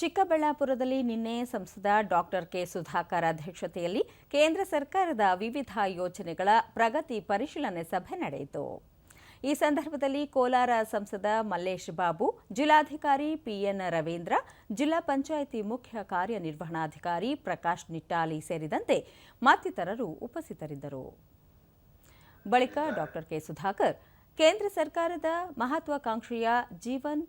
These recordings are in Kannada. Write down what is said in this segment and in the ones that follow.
ಚಿಕ್ಕಬಳ್ಳಾಪುರದಲ್ಲಿ ನಿನ್ನೆ ಸಂಸದ ಡಾಕ್ಟರ್ ಕೆ ಸುಧಾಕರ್ ಅಧ್ಯಕ್ಷತೆಯಲ್ಲಿ ಕೇಂದ್ರ ಸರ್ಕಾರದ ವಿವಿಧ ಯೋಜನೆಗಳ ಪ್ರಗತಿ ಪರಿಶೀಲನೆ ಸಭೆ ನಡೆಯಿತು. ಈ ಸಂದರ್ಭದಲ್ಲಿ ಕೋಲಾರ ಸಂಸದ ಮಲ್ಲೇಶ್ ಬಾಬು, ಜಿಲ್ಲಾಧಿಕಾರಿ ಪಿಎನ್ ರವೀಂದ್ರ, ಜಿಲ್ಲಾ ಪಂಚಾಯಿತಿ ಮುಖ್ಯ ಕಾರ್ಯನಿರ್ವಹಣಾಧಿಕಾರಿ ಪ್ರಕಾಶ್ ನಿಟ್ಟಾಲಿ ಸೇರಿದಂತೆ ಮತ್ತಿತರರು ಉಪಸ್ಥಿತರಿದ್ದರು. ಬಳಿಕ ಡಾಕ್ಟರ್ ಕೆ ಸುಧಾಕರ್, ಕೇಂದ್ರ ಸರ್ಕಾರದ ಮಹತ್ವಾಕಾಂಕ್ಷೆಯ ಜೀವನ್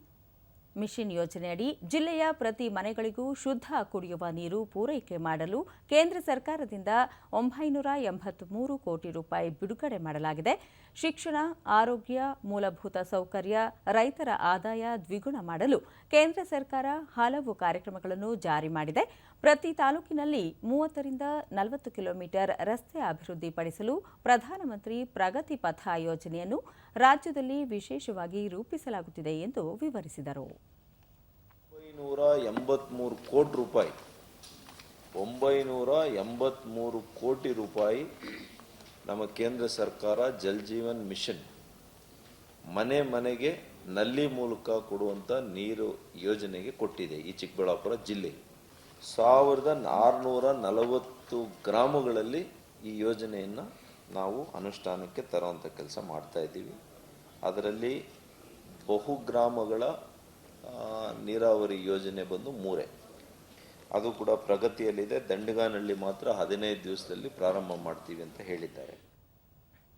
ಮಿಷನ್ ಯೋಜನೆಯಡಿ ಜಿಲ್ಲೆಯ ಪ್ರತಿ ಮನೆಗಳಿಗೂ ಶುದ್ಧ ಕುಡಿಯುವ ನೀರು ಪೂರೈಕೆ ಮಾಡಲು ಕೇಂದ್ರ ಸರ್ಕಾರದಿಂದ ಒಂಬೈನೂರ ಎಂಬತ್ಮೂರು ಕೋಟಿ ರೂಪಾಯಿ ಬಿಡುಗಡೆ ಮಾಡಲಾಗಿದೆ. ಶಿಕ್ಷಣ, ಆರೋಗ್ಯ, ಮೂಲಭೂತ ಸೌಕರ್ಯ, ರೈತರ ಆದಾಯ ದ್ವಿಗುಣ ಮಾಡಲು ಕೇಂದ್ರ ಸರ್ಕಾರ ಹಲವು ಕಾರ್ಯಕ್ರಮಗಳನ್ನು ಜಾರಿ ಮಾಡಿದೆ. ಪ್ರತಿ ತಾಲೂಕಿನಲ್ಲಿ ಮೂವತ್ತರಿಂದ ನಲವತ್ತು ಕಿಲೋಮೀಟರ್ ರಸ್ತೆ ಅಭಿವೃದ್ಧಿಪಡಿಸಲು ಪ್ರಧಾನಮಂತ್ರಿ ಪ್ರಗತಿ ಪಥ ಯೋಜನೆಯನ್ನು ರಾಜ್ಯದಲ್ಲಿ ವಿಶೇಷವಾಗಿ ರೂಪಿಸಲಾಗುತ್ತಿದೆ ಎಂದು ವಿವರಿಸಿದರು. ಒಂಬೈನೂರ ಎಂಬತ್ಮೂರು ಕೋಟಿ ರೂಪಾಯಿ. ಒಂಬೈನೂರ ಎಂಬತ್ಮೂರು ಕೋಟಿ ರೂಪಾಯಿ ನಮ್ಮ ಕೇಂದ್ರ ಸರ್ಕಾರ ಜಲ್ ಜೀವನ್ ಮಿಷನ್ ಮನೆ ಮನೆಗೆ ನಲ್ಲಿ ಮೂಲಕ ಕೊಡುವಂಥ ನೀರು ಯೋಜನೆಗೆ ಕೊಟ್ಟಿದೆ ಈ ಚಿಕ್ಕಬಳ್ಳಾಪುರ ಜಿಲ್ಲೆ. ಸಾವಿರದ ಆರುನೂರ ನಲವತ್ತು ಗ್ರಾಮಗಳಲ್ಲಿ ಈ ಯೋಜನೆಯನ್ನು ನಾವು ಅನುಷ್ಠಾನಕ್ಕೆ ತರುವಂಥ ಕೆಲಸ ಮಾಡ್ತಾ ಇದ್ದೀವಿ. ಅದರಲ್ಲಿ ಬಹು ಗ್ರಾಮಗಳ ನೀರಾವರಿ ಯೋಜನೆ ಬಂದು ಮೂರೇ. ಅದು ಕೂಡ ಪ್ರಗತಿಯಲ್ಲಿದೆ. ದಂಡಗಾನಹಳ್ಳಿ ಮಾತ್ರ ಹದಿನೈದು ದಿವಸದಲ್ಲಿ ಪ್ರಾರಂಭ ಮಾಡ್ತೀವಿ ಅಂತ ಹೇಳಿದ್ದಾರೆ.